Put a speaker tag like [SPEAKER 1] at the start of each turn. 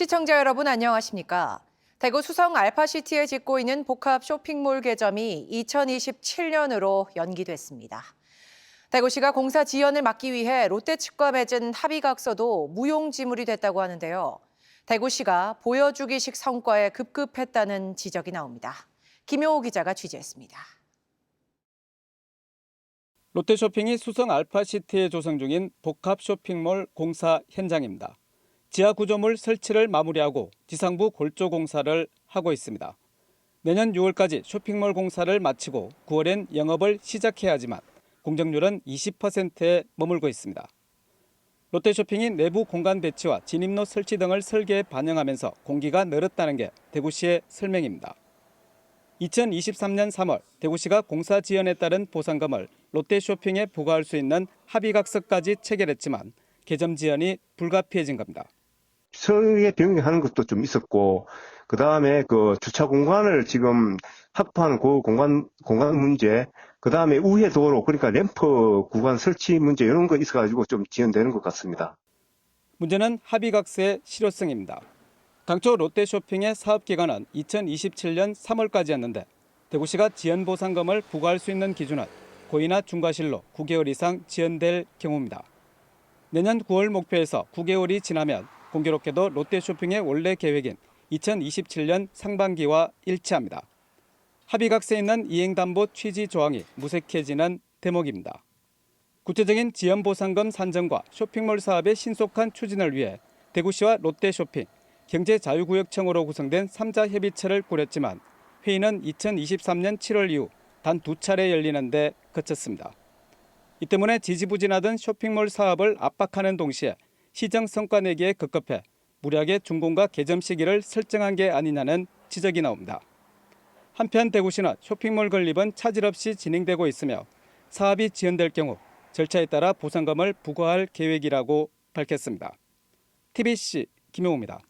[SPEAKER 1] 시청자 여러분 안녕하십니까? 대구 수성 알파시티에 짓고 있는 복합 쇼핑몰 개점이 2027년으로 연기됐습니다. 대구시가 공사 지연을 막기 위해 롯데 측과 맺은 합의각서도 무용지물이 됐다고 하는데요. 대구시가 보여주기식 성과에 급급했다는 지적이 나옵니다. 김용호 기자가 취재했습니다.
[SPEAKER 2] 롯데쇼핑이 수성 알파시티에 조성 중인 복합 쇼핑몰 공사 현장입니다. 지하 구조물 설치를 마무리하고 지상부 골조 공사를 하고 있습니다. 내년 6월까지 쇼핑몰 공사를 마치고 9월엔 영업을 시작해야 하지만 공정률은 20%에 머물고 있습니다. 롯데쇼핑이 내부 공간 배치와 진입로 설치 등을 설계에 반영하면서 공기가 늘었다는 게 대구시의 설명입니다. 2023년 3월 대구시가 공사 지연에 따른 보상금을 롯데쇼핑에 부과할 수 있는 합의각서까지 체결했지만 개점 지연이 불가피해진 겁니다.
[SPEAKER 3] 설계 변경하는 것도 좀 있었고, 그 다음에 그 주차 공간을 지금 확보하는 그 공간, 공간 문제, 그 다음에 우회 도로, 그러니까 램프 구간 설치 문제, 이런 거 있어가지고 좀 지연되는 것 같습니다.
[SPEAKER 2] 문제는 합의각서의 실효성입니다. 당초 롯데쇼핑의 사업 기간은 2027년 3월까지였는데 대구시가 지연 보상금을 부과할 수 있는 기준은 고의나 중과실로 9개월 이상 지연될 경우입니다. 내년 9월 목표에서 9개월이 지나면 공교롭게도 롯데쇼핑의 원래 계획인 2027년 상반기와 일치합니다. 합의각서에 있는 이행담보 취지 조항이 무색해지는 대목입니다. 구체적인 지연보상금 산정과 쇼핑몰 사업의 신속한 추진을 위해 대구시와 롯데쇼핑, 경제자유구역청으로 구성된 3자 협의체를 꾸렸지만 회의는 2023년 7월 이후 단 두 차례 열리는 데 그쳤습니다. 이 때문에 지지부진하던 쇼핑몰 사업을 압박하는 동시에 시정 성과 내기에 급급해 무리하게 준공과 개점 시기를 설정한 게 아니냐는 지적이 나옵니다. 한편 대구시는 쇼핑몰 건립은 차질 없이 진행되고 있으며 사업이 지연될 경우 절차에 따라 보상금을 부과할 계획이라고 밝혔습니다. TBC 김용호입니다.